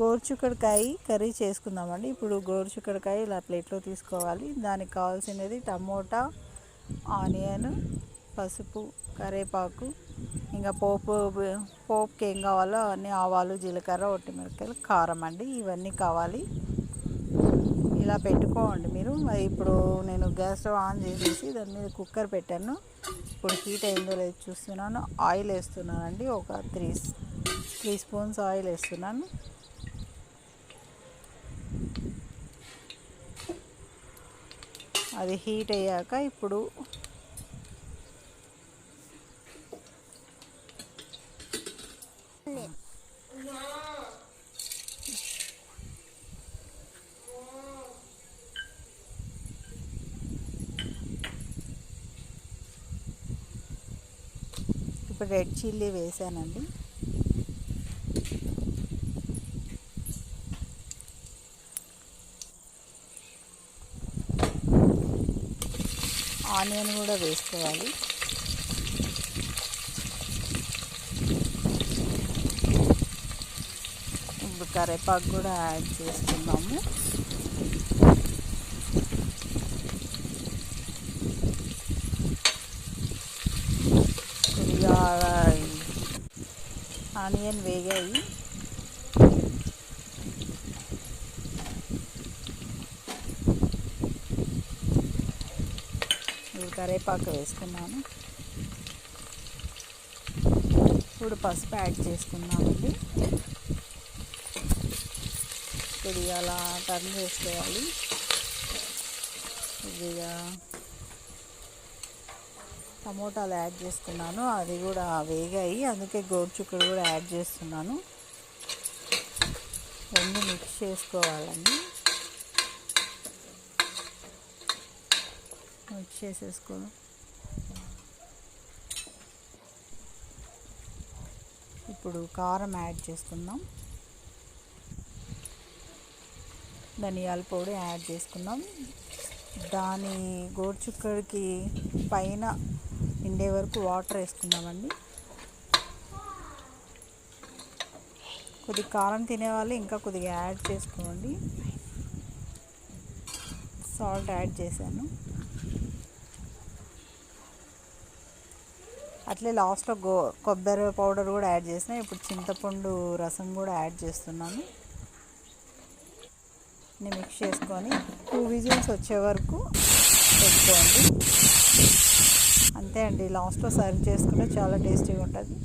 గోరుచుక్కడికాయ curry చేసుకుందామండి. ఇప్పుడు గోరుచుక్కడికాయ ఇలా ప్లేట్లో తీసుకోవాలి. దానికి కావాల్సినది టమోటా ఆనియన్ పసుపు కరివేపాకు ఇంకా పోపు పోపుకి ఏం కావాలో అన్ని ఆవాలు జీలకర్ర ఒట్టిమిరపకాయలు కారం అండి. ఇవన్నీ కావాలి. ఇలా పెట్టుకోండి మీరు. మరి ఇప్పుడు నేను గ్యాస్ ఆన్ చేసేసి దాని మీద కుక్కర్ పెట్టాను. ఇప్పుడు హీట్ అయిందో లేదో చూస్తున్నాను. ఆయిల్ వేస్తున్నానండి. ఒక త్రీ త్రీ స్పూన్స్ ఆయిల్ వేస్తున్నాను. అది హీట్ అయ్యాక ఇప్పుడు ఇప్పుడు రెడ్ చిల్లీ వేసానండి. ఆనియన్ కూడా వేసుకోవాలి. ఇప్పుడు కరివేపాకు కూడా యాడ్ చేసుకుందాము. కొద్దిగా ఆనియన్ వేగాయి. కరేపాకు కరివేపాకు వేసుకున్నాను. ఇప్పుడు పసుపు యాడ్ చేసుకున్నామండి. ఇప్పుడు అలా టర్న్ చేసుకోవాలి. కొద్దిగా టమోటాలు యాడ్ చేసుకున్నాను. అది కూడా వేగాయి. అందుకే గోరుచుక్కలు కూడా యాడ్ చేస్తున్నాను. రెండు మిక్స్ చేసుకోవాలండి. చేసేసుకోను చేసేసుకో ఇప్పుడు కారం యాడ్ చేసుకుందాం. ధనియాల పొడి యాడ్ చేసుకుందాం. దాని గోరుచుక్కడికి పైన నిండే వరకు వాటర్ వేసుకుందామండి. కొద్దిగా కారం తినేవాళ్ళు ఇంకా కొద్దిగా యాడ్ చేసుకోండి. సాల్ట్ యాడ్ చేశాను. అట్లే లాస్ట్లో గో కొబ్బరి పౌడర్ కూడా యాడ్ చేసిన ఇప్పుడు చింతపండు రసం కూడా యాడ్ చేస్తున్నాను. నేను మిక్స్ చేసుకొని టూ విజిల్స్ వచ్చే వరకు పెట్టుకోండి. అంతే అండి లాస్ట్లో సర్వ్ చేసుకుంటే చాలా టేస్టీగా ఉంటుంది.